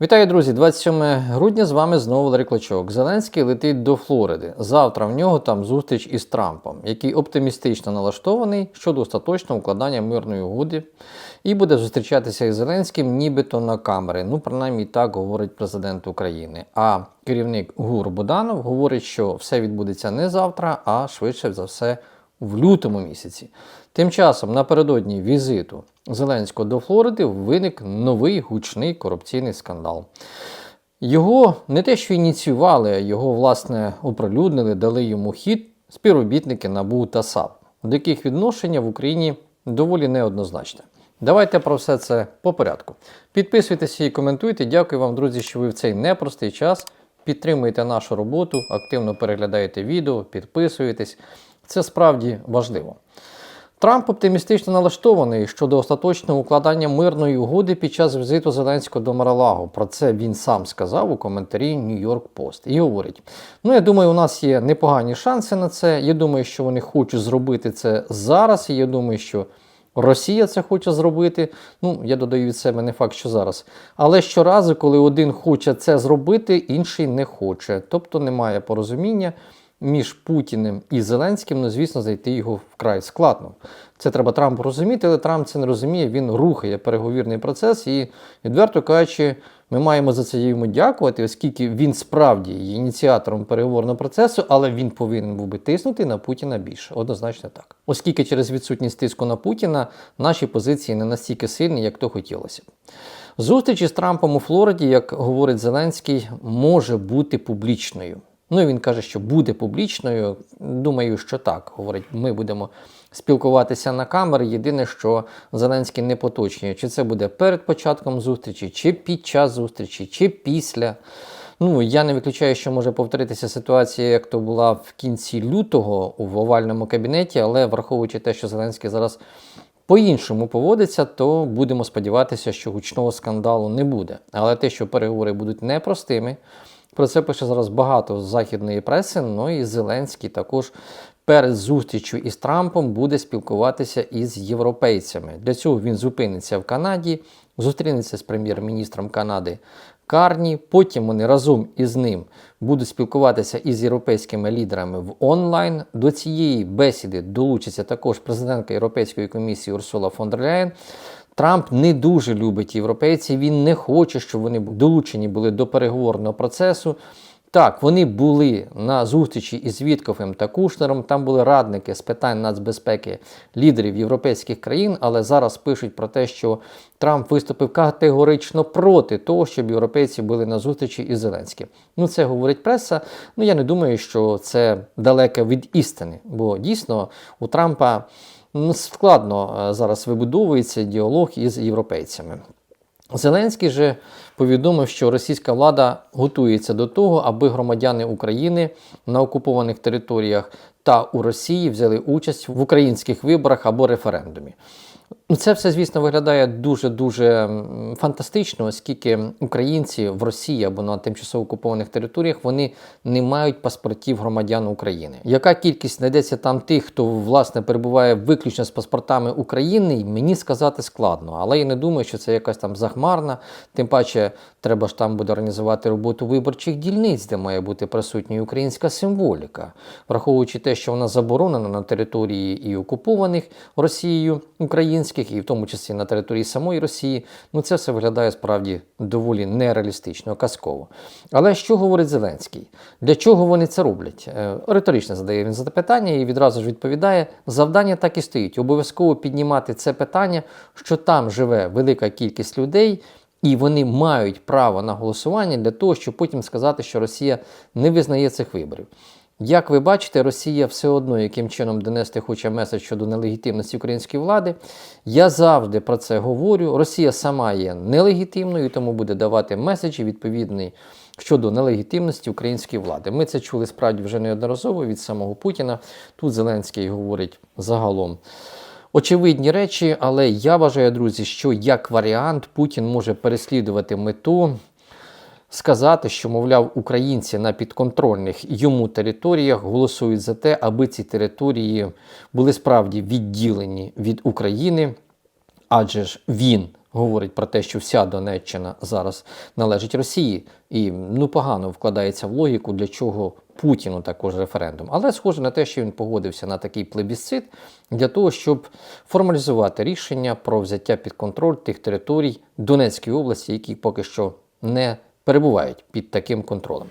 Вітаю, друзі! 27 грудня з вами знову Валерій Клочок. Зеленський летить до Флориди. Завтра в нього там зустріч із Трампом, який оптимістично налаштований щодо остаточного укладання мирної угоди і буде зустрічатися із Зеленським нібито на камери. Ну, принаймні так говорить президент України. А керівник ГУР Буданов говорить, що все відбудеться не завтра, а швидше за все в лютому місяці. Тим часом напередодні візиту Зеленського до Флориди виник новий гучний корупційний скандал. Його не те, що ініціювали, а його, власне, оприлюднили, дали йому хід співробітники НАБУ та САП, до яких відношення в Україні доволі неоднозначне. Давайте про все це по порядку. Підписуйтеся і коментуйте. Дякую вам, друзі, що ви в цей непростий час підтримуєте нашу роботу, активно переглядаєте відео, підписуєтесь. Це справді важливо. Трамп оптимістично налаштований щодо остаточного укладання мирної угоди під час візиту Зеленського до Маралагу. Про це він сам сказав у коментарі York Post. І говорить: ну я думаю, у нас є непогані шанси на це. Я думаю, що вони хочуть зробити це зараз. І я думаю, що Росія це хоче зробити. Ну, я додаю від себе не факт, що зараз. Але щоразу, коли один хоче це зробити, інший не хоче. Тобто немає порозуміння між Путіним і Зеленським, ну, звісно, зайти його вкрай складно. Це треба Трампу розуміти, але Трамп це не розуміє, він рухає переговірний процес і, відверто кажучи, ми маємо за це йому дякувати, оскільки він справді є ініціатором переговорного процесу, але він повинен був би тиснути на Путіна більше. Однозначно так. Оскільки через відсутність тиску на Путіна наші позиції не настільки сильні, як то хотілося б. Зустріч із Трампом у Флориді, як говорить Зеленський, може бути публічною. Ну і він каже, що буде публічною. Думаю, що так. Говорить, ми будемо спілкуватися на камери. Єдине, що Зеленський не поточнює, чи це буде перед початком зустрічі, чи під час зустрічі, чи після. Ну, я не виключаю, що може повторитися ситуація, як то була в кінці лютого в овальному кабінеті, але враховуючи те, що Зеленський зараз по-іншому поводиться, то будемо сподіватися, що гучного скандалу не буде. Але те, що переговори будуть непростими, про це пише зараз багато з західної преси. Ну і Зеленський також перед зустрічю із Трампом буде спілкуватися із європейцями. Для цього він зупиниться в Канаді, зустрінеться з прем'єр-міністром Канади Карні. Потім вони разом із ним будуть спілкуватися із європейськими лідерами в онлайн. До цієї бесіди долучиться також президентка Європейської комісії Урсула фон дер Ляєн. Трамп не дуже любить європейців, він не хоче, щоб вони долучені були до переговорного процесу. Так, вони були на зустрічі із Вітковим та Кушнером. Там були радники з питань нацбезпеки лідерів європейських країн, але зараз пишуть про те, що Трамп виступив категорично проти того, щоб європейці були на зустрічі із Зеленським. Ну, це говорить преса. Ну я не думаю, що це далеке від істини, бо дійсно у Трампа складно е, зараз вибудовується діалог із європейцями. Зеленський же повідомив, що російська влада готується до того, аби громадяни України на окупованих територіях та у Росії взяли участь в українських виборах або референдумі. Ну, Це все, звісно, виглядає дуже-дуже фантастично, оскільки українці в Росії або на тимчасово окупованих територіях вони не мають паспортів громадян України. Яка кількість знайдеться там тих, хто власне перебуває виключно з паспортами України, мені сказати складно. Але я не думаю, що це якась там захмарна. Тим паче, треба ж там буде організувати роботу виборчих дільниць, де має бути присутня українська символіка, враховуючи те, що вона заборонена на території і окупованих Росією українських, і в тому числі на території самої Росії. Ну це все виглядає справді доволі нереалістично, казково. Але що говорить Зеленський? Для чого вони це роблять? Е, Риторично задає він запитання і відразу ж відповідає: завдання так і стоїть. Обов'язково піднімати це питання, що там живе велика кількість людей. І вони мають право на голосування для того, щоб потім сказати, що Росія не визнає цих виборів. Як ви бачите, Росія все одно яким чином донести хоче меседж щодо нелегітимності української влади. Я завжди про це говорю. Росія сама є нелегітимною, тому буде давати меседжі відповідний щодо нелегітимності української влади. Ми це чули справді вже неодноразово від самого Путіна. Тут Зеленський говорить загалом. Очевидні речі, але я вважаю, друзі, що як варіант Путін може переслідувати мету сказати, що, мовляв, українці на підконтрольних йому територіях голосують за те, аби ці території були справді відділені від України, адже ж він говорить про те, що вся Донеччина зараз належить Росії, і ну погано вкладається в логіку, для чого Путіну також референдум. Але схоже на те, що він погодився на такий плебісцит для того, щоб формалізувати рішення про взяття під контроль тих територій Донецької області, які поки що не перебувають під таким контролем.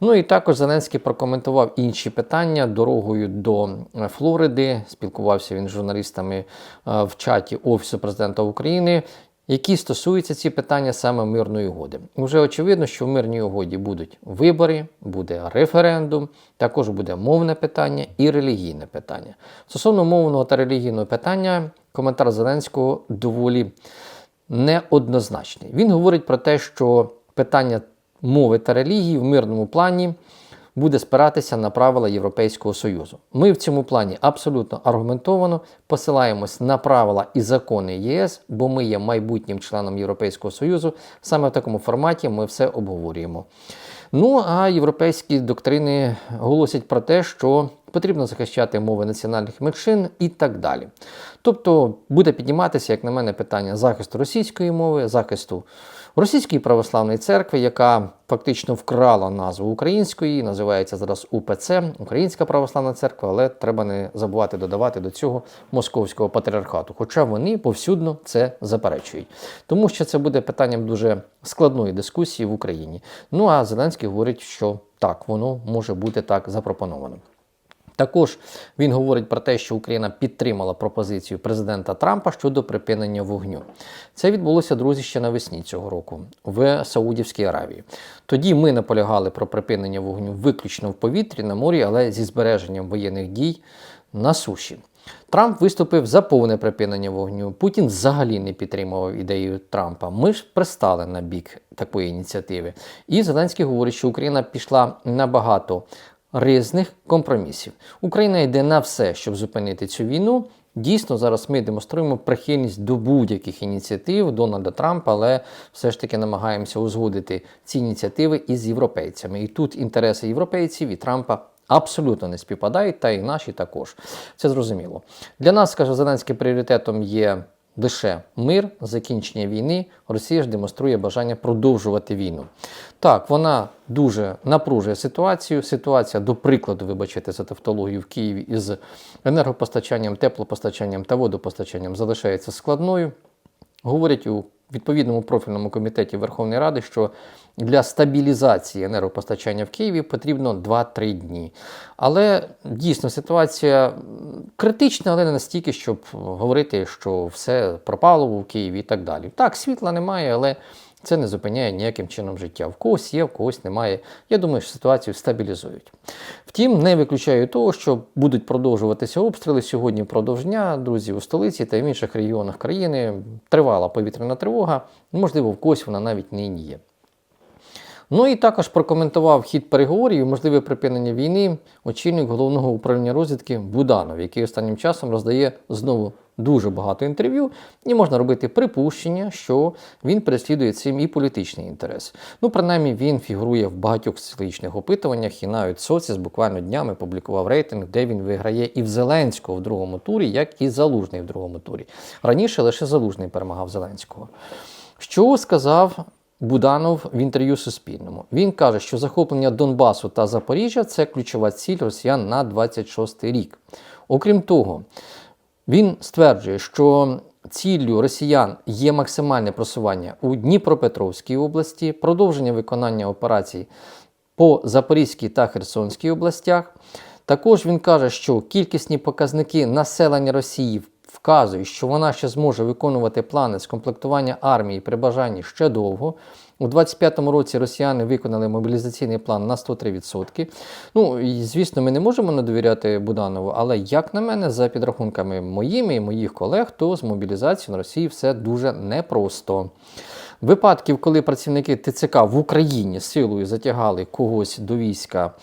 Ну і також Зеленський прокоментував інші питання дорогою до е, Флориди. Спілкувався він з журналістами е, в чаті Офісу президента України. Які стосуються ці питання саме мирної угоди, вже очевидно, що в мирній угоді будуть вибори, буде референдум, також буде мовне питання і релігійне питання. Стосовно мовного та релігійного питання, коментар Зеленського доволі неоднозначний. Він говорить про те, що питання мови та релігії в мирному плані буде спиратися на правила Європейського Союзу. Ми в цьому плані абсолютно аргументовано посилаємось на правила і закони ЄС, бо ми є майбутнім членом Європейського Союзу. Саме в такому форматі ми все обговорюємо. Ну а європейські доктрини голосять про те, що потрібно захищати мови національних меншин і так далі. Тобто буде підніматися, як на мене, питання захисту російської мови, захисту російської православної церкви, яка фактично вкрала назву української, називається зараз УПЦ, Українська православна церква, але треба не забувати додавати до цього московського патріархату. Хоча вони повсюдно це заперечують. Тому що це буде питанням дуже складної дискусії в Україні. Ну а Зеленський говорить, що так, воно може бути так запропоновано. Також він говорить про те, що Україна підтримала пропозицію президента Трампа щодо припинення вогню. Це відбулося, друзі, ще навесні цього року в Саудівській Аравії. Тоді ми наполягали про припинення вогню виключно в повітрі на морі, але зі збереженням воєнних дій на суші. Трамп виступив за повне припинення вогню. Путін взагалі не підтримував ідею Трампа. Ми ж пристали на бік такої ініціативи. І Зеленський говорить, що Україна пішла набагато різних компромісів. Україна йде на все, щоб зупинити цю війну. Дійсно, зараз ми демонструємо прихильність до будь-яких ініціатив Дональда Трампа, але все ж таки намагаємося узгодити ці ініціативи із європейцями. І тут інтереси європейців і Трампа. Абсолютно не співпадають, та і наші також. Це зрозуміло. Для нас, каже Зеленський, пріоритетом є лише мир, закінчення війни. Росія ж демонструє бажання продовжувати війну. Так, вона дуже напружує ситуацію. Ситуація, до прикладу, вибачте за тавтологію в Києві із енергопостачанням, теплопостачанням та водопостачанням залишається складною. Говорять у відповідному профільному комітеті Верховної Ради, що для стабілізації енергопостачання в Києві потрібно 2-3 дні. Але дійсно ситуація критична, але не настільки, щоб говорити, що все пропало в Києві і так далі. Так, світла немає, але це не зупиняє ніяким чином життя. В когось є, в когось немає. Я думаю, що ситуацію стабілізують. Втім, не виключаю того, що будуть продовжуватися обстріли сьогодні впродовж дня, друзі, у столиці та в інших регіонах країни. Тривала повітряна тривога, можливо, в когось вона навіть нині є. Ну і також прокоментував хід переговорів і можливе припинення війни очільник головного управління розвідки Буданов, який останнім часом роздає знову дуже багато інтерв'ю, і можна робити припущення, що він переслідує цим і політичний інтерес. Ну, принаймні, він фігурує в багатьох соціологічних опитуваннях, і навіть Соціс буквально днями публікував рейтинг, де він виграє і в Зеленського в другому турі, як і Залужний в другому турі. Раніше лише Залужний перемагав Зеленського. Що сказав Буданов в інтерв'ю Суспільному. Він каже, що захоплення Донбасу та Запоріжжя це ключова ціль росіян на 26 рік. Окрім того, він стверджує, що ціллю росіян є максимальне просування у Дніпропетровській області, продовження виконання операцій по Запорізькій та Херсонській областях. Також він каже, що кількісні показники населення Росії вказують, що вона ще зможе виконувати плани з комплектування армії при бажанні ще довго. У 25-му році росіяни виконали мобілізаційний план на 103%. Ну, і, звісно, ми не можемо не довіряти Буданову, але, як на мене, за підрахунками моїми і моїх колег, то з мобілізацією на Росії все дуже непросто. Випадків, коли працівники ТЦК в Україні силою затягали когось до війська,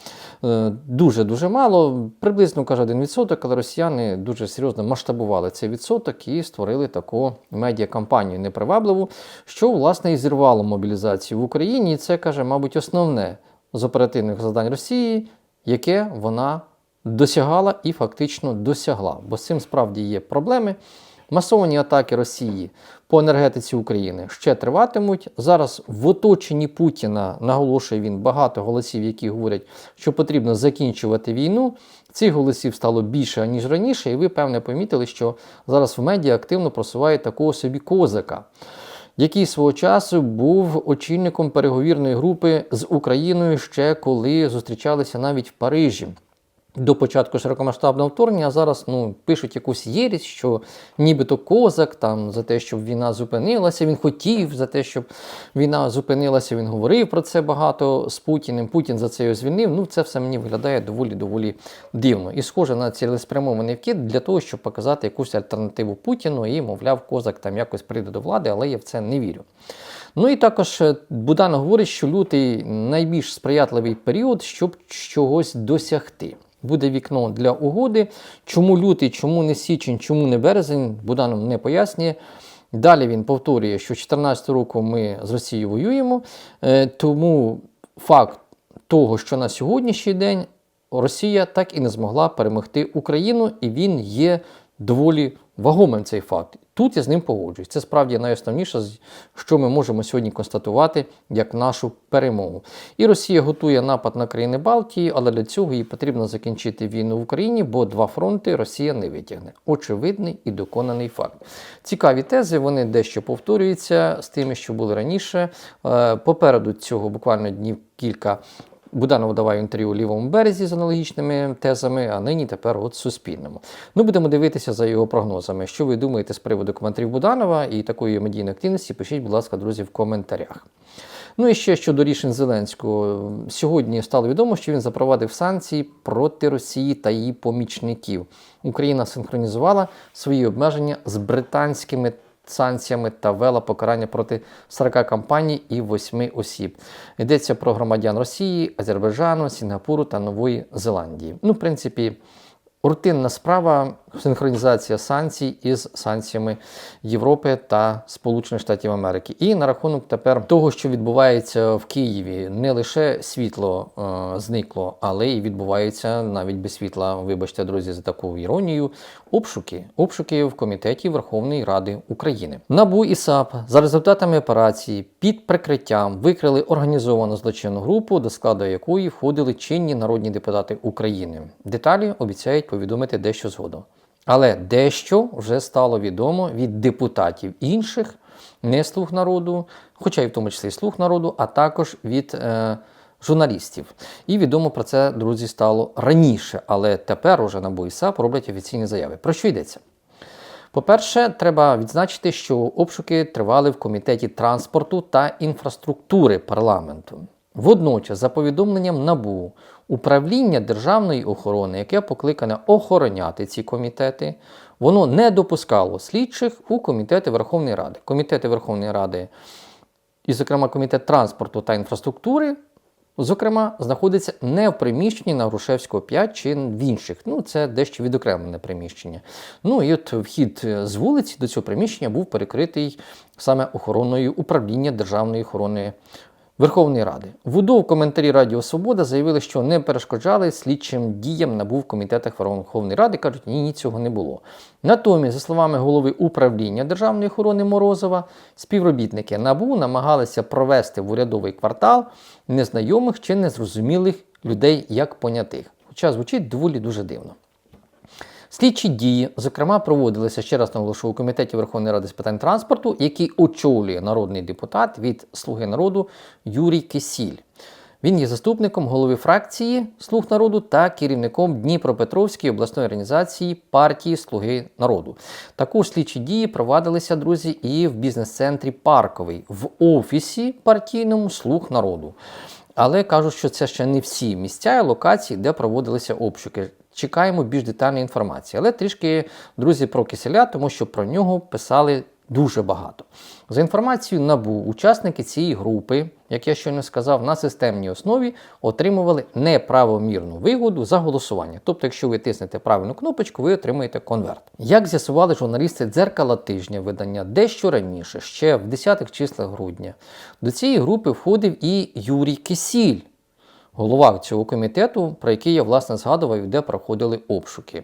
дуже-дуже мало. Приблизно каже 1%, але росіяни дуже серйозно масштабували цей відсоток і створили таку медіакампанію непривабливу, що власне і зірвало мобілізацію в Україні. І це каже, мабуть, основне з оперативних завдань Росії, яке вона досягала і фактично досягла. Бо з цим справді є проблеми. Масовані атаки Росії по енергетиці України ще триватимуть. Зараз в оточенні Путіна наголошує він багато голосів, які говорять, що потрібно закінчувати війну. Цих голосів стало більше ніж раніше, і ви певне помітили, що зараз в медіа активно просувають такого собі козака який свого часу був очільником переговірної групи з Україною ще коли зустрічалися навіть в Парижі. До початку широкомасштабного вторгнення, зараз ну, пишуть якусь єрість, що нібито козак там за те, щоб війна зупинилася. Він хотів за те, щоб війна зупинилася. Він говорив про це багато з Путіним. Путін за це його звільнив. Ну, це все мені виглядає доволі доволі дивно. І схоже на цілеспрямований вкид для того, щоб показати якусь альтернативу Путіну і, мовляв, козак там якось прийде до влади, але я в це не вірю. Ну і також е, Будан говорить, що лютий найбільш сприятливий період, щоб чогось досягти буде вікно для угоди. Чому лютий, чому не січень, чому не березень, Буданов не пояснює. Далі він повторює, що 2014 року ми з Росією воюємо, е, тому факт того, що на сьогоднішній день Росія так і не змогла перемогти Україну, і він є доволі вагомим цей факт. Тут я з ним погоджуюсь. Це справді найосновніше, що ми можемо сьогодні констатувати як нашу перемогу. І Росія готує напад на країни Балтії, але для цього їй потрібно закінчити війну в Україні, бо два фронти Росія не витягне. Очевидний і доконаний факт. Цікаві тези, вони дещо повторюються з тими, що були раніше. Е, попереду цього буквально днів кілька Буданов давав інтерв'ю лівому березі з аналогічними тезами, а нині тепер от Суспільному. Ну, будемо дивитися за його прогнозами. Що ви думаєте з приводу коментарів Буданова і такої медійної активності? Пишіть, будь ласка, друзі, в коментарях. Ну і ще щодо рішень Зеленського. Сьогодні стало відомо, що він запровадив санкції проти Росії та її помічників. Україна синхронізувала свої обмеження з британськими санкціями та вела покарання проти 40 компаній і 8 осіб. Йдеться про громадян Росії, Азербайджану, Сінгапуру та Нової Зеландії. Ну, в принципі, рутинна справа синхронізація санкцій із санкціями Європи та Сполучених Штатів Америки. І на рахунок тепер того, що відбувається в Києві, не лише світло е, зникло, але й відбувається навіть без світла. Вибачте, друзі, за таку іронію. Обшуки, обшуки в комітеті Верховної Ради України. Набу і САП за результатами операції під прикриттям викрили організовану злочинну групу, до складу якої входили чинні народні депутати України. Деталі обіцяють повідомити дещо згодом. Але дещо вже стало відомо від депутатів інших, не слуг народу, хоча й в тому числі слуг народу, а також від е, журналістів. І відомо про це, друзі, стало раніше, але тепер уже на БОІСАП роблять офіційні заяви. Про що йдеться? По-перше, треба відзначити, що обшуки тривали в комітеті транспорту та інфраструктури парламенту. Водночас, за повідомленням НАБУ, управління державної охорони, яке покликане охороняти ці комітети, воно не допускало слідчих у комітети Верховної Ради. Комітети Верховної Ради, і, зокрема, комітет транспорту та інфраструктури, зокрема, знаходиться не в приміщенні на Грушевського 5 чи в інших. Ну, це дещо відокремлене приміщення. Ну і от вхід з вулиці до цього приміщення був перекритий саме охороною управління Державної охорони Верховної Ради. В УДО в коментарі Радіо Свобода заявили, що не перешкоджали слідчим діям набув в комітетах Верховної Ради. кажуть, ні, ні, цього не було. Натомість, за словами голови управління Державної охорони Морозова, співробітники НАБУ намагалися провести в урядовий квартал незнайомих чи незрозумілих людей як понятих. Хоча звучить доволі дуже дивно. Слідчі дії, зокрема, проводилися ще раз наголошую у комітеті Верховної Ради з питань транспорту, який очолює народний депутат від Слуги народу Юрій Кисіль. Він є заступником голови фракції Слуг народу та керівником Дніпропетровської обласної організації партії Слуги народу. Також слідчі дії провадилися, друзі, і в бізнес-центрі Парковий в офісі партійному Слуг народу. Але кажуть, що це ще не всі місця і локації, де проводилися обшуки. Чекаємо більш детальної інформації. Але трішки, друзі, про киселя, тому що про нього писали дуже багато. За інформацією НАБУ, учасники цієї групи, як я щойно сказав, на системній основі отримували неправомірну вигоду за голосування. Тобто, якщо ви тиснете правильну кнопочку, ви отримаєте конверт. Як з'ясували журналісти дзеркала тижня видання дещо раніше, ще в 10-х числах грудня, до цієї групи входив і Юрій Кисіль голова цього комітету, про який я власне згадував, де проходили обшуки.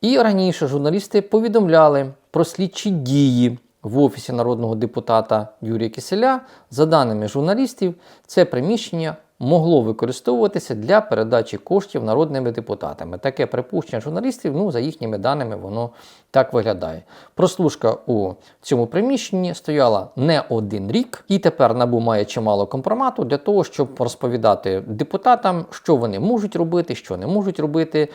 І раніше журналісти повідомляли про слідчі дії в офісі народного депутата Юрія Киселя, за даними журналістів, це приміщення могло використовуватися для передачі коштів народними депутатами. Таке припущення журналістів, ну, за їхніми даними, воно так виглядає. Прослушка у цьому приміщенні стояла не один рік, і тепер НАБУ має чимало компромату для того, щоб розповідати депутатам, що вони можуть робити, що не можуть робити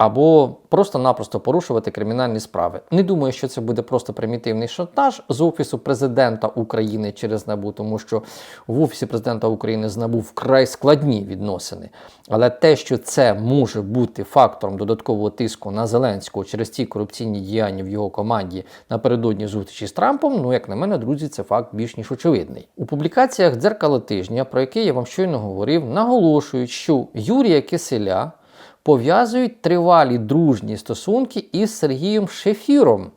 або просто-напросто порушувати кримінальні справи. Не думаю, що це буде просто примітивний шантаж з офісу президента України через НАБУ, тому що в офісі президента України з НАБУ вкрай складні відносини. Але те, що це може бути фактором додаткового тиску на Зеленського через ті корупційні діяння в його команді напередодні зустрічі з Трампом, ну як на мене, друзі, це факт більш ніж очевидний. У публікаціях дзеркало тижня, про яке я вам щойно говорив, наголошують, що Юрія Киселя пов'язують тривалі дружні стосунки із Сергієм Шефіром,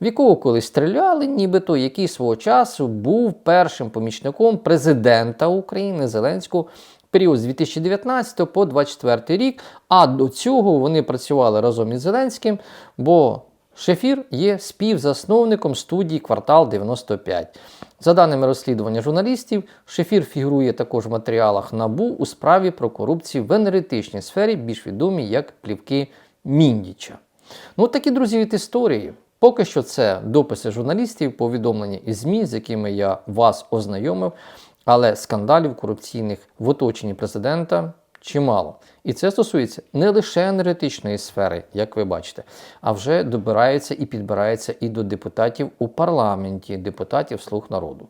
в якого колись стріляли, нібито який свого часу був першим помічником президента України Зеленського. Період з 2019 по 2024 рік, а до цього вони працювали разом із Зеленським, бо Шефір є співзасновником студії Квартал 95. За даними розслідування журналістів, Шефір фігурує також в матеріалах НАБУ у справі про корупцію в енергетичній сфері, більш відомі як плівки Міндіча. Ну, такі друзі від історії. Поки що це дописи журналістів, повідомлення із ЗМІ, з якими я вас ознайомив, але скандалів корупційних в оточенні президента чимало. І це стосується не лише енергетичної сфери, як ви бачите, а вже добирається і підбирається і до депутатів у парламенті, депутатів слуг народу.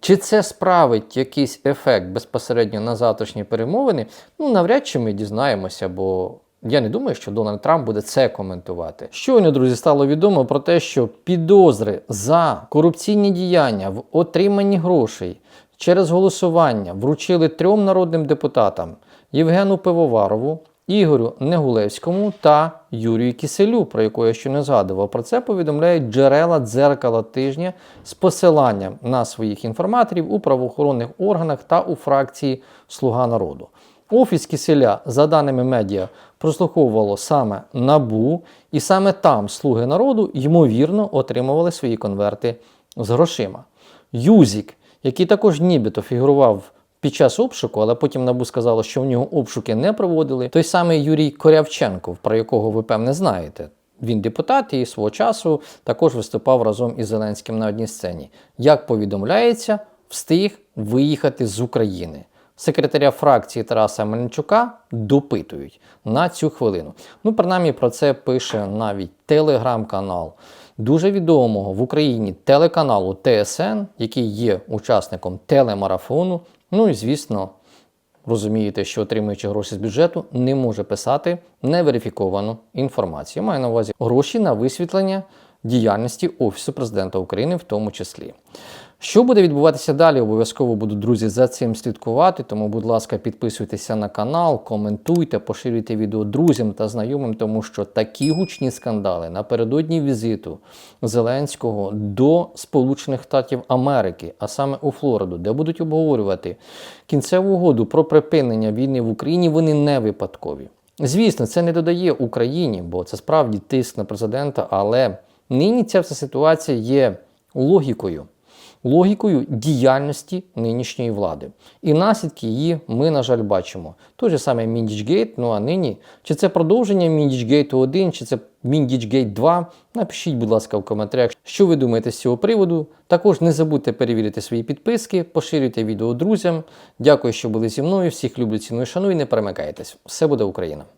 Чи це справить якийсь ефект безпосередньо на завтрашні перемовини? Ну, навряд чи ми дізнаємося, бо я не думаю, що Дональд Трамп буде це коментувати. Щойно, друзі, стало відомо про те, що підозри за корупційні діяння в отриманні грошей через голосування вручили трьом народним депутатам Євгену Пивоварову, Ігорю Негулевському та Юрію Киселю, про яку я ще не згадував. Про це повідомляють джерела дзеркала тижня з посиланням на своїх інформаторів у правоохоронних органах та у фракції Слуга народу. Офіс Киселя, за даними медіа, прослуховувало саме НАБУ, і саме там слуги народу ймовірно отримували свої конверти з грошима. Юзік, який також нібито фігурував під час обшуку, але потім НАБУ сказало, що в нього обшуки не проводили. Той самий Юрій Корявченков, про якого ви певне знаєте. Він депутат і свого часу також виступав разом із Зеленським на одній сцені. Як повідомляється, встиг виїхати з України. Секретаря фракції Тараса Мельничука допитують на цю хвилину. Ну, принаймні, про це пише навіть телеграм-канал дуже відомого в Україні телеканалу ТСН, який є учасником телемарафону. Ну і звісно, розумієте, що отримуючи гроші з бюджету, не може писати неверифіковану інформацію. Маю на увазі гроші на висвітлення діяльності Офісу президента України, в тому числі. Що буде відбуватися далі? Обов'язково буду, друзі, за цим слідкувати. Тому, будь ласка, підписуйтеся на канал, коментуйте, поширюйте відео друзям та знайомим, тому що такі гучні скандали напередодні візиту Зеленського до Сполучених Штатів Америки, а саме у Флориду, де будуть обговорювати кінцеву угоду про припинення війни в Україні, вони не випадкові. Звісно, це не додає Україні, бо це справді тиск на президента, але нині ця вся ситуація є логікою логікою діяльності нинішньої влади. І наслідки її ми, на жаль, бачимо. Той же саме Міндічгейт, ну а нині, чи це продовження Міндічгейту 1, чи це Міндічгейт 2. Напишіть, будь ласка, в коментарях, що ви думаєте з цього приводу. Також не забудьте перевірити свої підписки, поширюйте відео друзям. Дякую, що були зі мною. Всіх люблю, ціную, шаную і не перемикайтесь. Все буде Україна!